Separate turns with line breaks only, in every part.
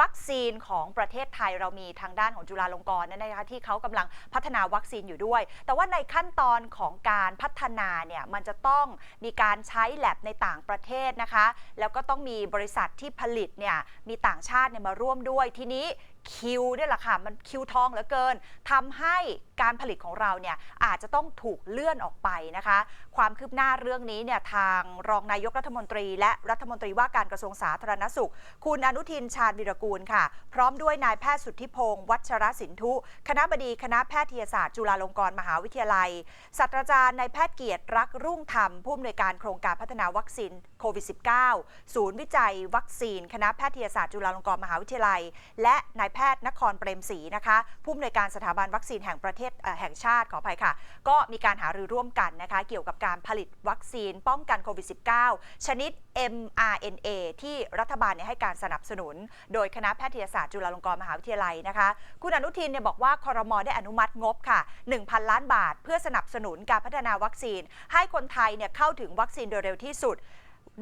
วัคซีนของประเทศไทยเรามีทางด้านของจุฬาลงกรณ์นั่นนะคะที่เขากำลังพัฒนาวัคซีนอยู่ด้วย แต่ว่าในขั้นตอนของการพัฒนาเนี่ยมันจะต้องมีการใช้แลบในต่างประเทศนะคะ แล้วก็ต้องมีบริษัทที่ผลิตเนี่ยมีต่างชาติเนี่ยมาร่วมด้วยทีนี้ คิวเนี่ยแหละค่ะ มันคิวทองเหลือเกินทำให้การผลิตของเราเนี่ยอาจจะต้องถูกเลื่อนออกไปนะคะ ความคืบหน้าเรื่องนี้เนี่ยทางรองนายกรัฐมนตรี และรัฐมนตรีว่าการกระทรวงสาธารณสุข คุณอนุทินชาญวิรกูลค่ะ พร้อมด้วยนายแพทย์สุทธิพงศ์วัชรสินทุ คณะบดีคณะแพทยศาสตร์จุฬาลงกรณ์มหาวิทยาลัยศาสตราจารย์นายแพทย์เกียรติรักรุ่งธรรมผู้อำนวยการโครงการพัฒนาวัคซีนโควิด -19 ศูนย์วิจัยวัคซีน คณะแพทยศาสตร์จุฬาลงกรณ์มหาวิทยาลัย และนายแพทย์นครเปรมศรีนะคะผู้อำนวยการสถาบันวัคซีนแห่งประเทศแห่งชาติขออภัยค่ะ ก็มีการหารือร่วมกันนะคะ เกี่ยวกับการผลิตวัคซีนป้องกันโควิด -19 ชนิด mRNA ที่รัฐบาลให้การสนับสนุน โดยคณะแพทยศาสตร์จุฬาลงกรณ์มหาวิทยาลัยนะคะ คุณอนุทินเนี่ยบอกว่าคอรมอได้อนุมัติงบค่ะ 1,000 ล้านบาท เพื่อสนับสนุนการพัฒนาวัคซีน ให้คนไทยเนี่ยเข้าถึงวัคซีนโดยเร็วที่สุด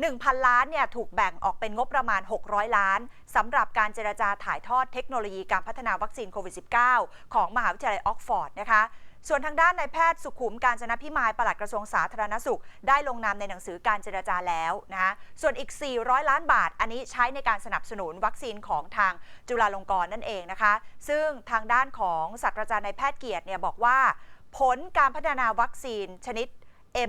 1,000 ล้านเนี่ยถูกแบ่งออกเป็นงบประมาณ 600 ล้านสำหรับการเจรจาถ่ายทอดเทคโนโลยีการพัฒนาวัคซีนโควิด -19 ของมหาวิทยาลัยออกฟอร์ดนะคะส่วนทางด้านนายแพทย์สุขุมการจนพิมายปลัดกระทรวงสาธารณสุข ได้ลงนามในหนังสือการเจรจาแล้วนะคะส่วนอีก 400 ล้านบาท อันนี้ใช้ในการสนับสนุนวัคซีนของทางจุฬาลงกรณ์นั่นเองนะคะ ซึ่งทางด้านของศาสตราจารย์นายแพทย์เกียรติเนี่ยบอกว่า ผลการพัฒนาวัคซีนชนิด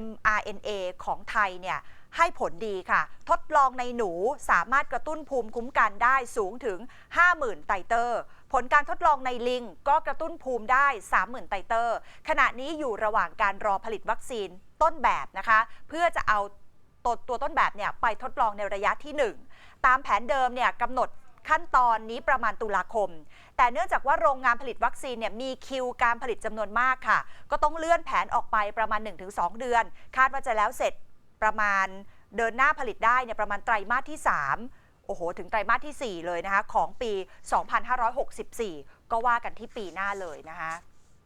mRNA ของไทยเนี่ย ให้ผลดีค่ะ ทดลองในหนูสามารถกระตุ้นภูมิคุ้มกันได้สูงถึง 50,000 ไตเตอร์ ผลการทดลองในลิงก็กระตุ้นภูมิได้ 30,000 ไตเตอร์ ขณะนี้อยู่ระหว่างการรอผลิตวัคซีนต้นแบบนะคะ เพื่อจะเอาตัวตัวต้นแบบเนี่ยไปทดลองในระยะที่ 1 ตามแผนเดิมเนี่ยกำหนดขั้นตอนนี้ประมาณตุลาคม แต่เนื่องจากว่าโรงงานผลิตวัคซีนเนี่ยมีคิวการผลิตจำนวนมากค่ะ ก็ต้องเลื่อนแผนออกไปประมาณ 1-2 เดือน คาดว่าจะแล้วเสร็จประมาณ เดินหน้าผลิตได้เนี่ยประมาณไตรมาสที่ 3 โอ้โห ถึงไตรมาสที่ 4 เลยนะคะ ของปี 2564 ก็ว่ากันที่ปีหน้าเลยนะคะ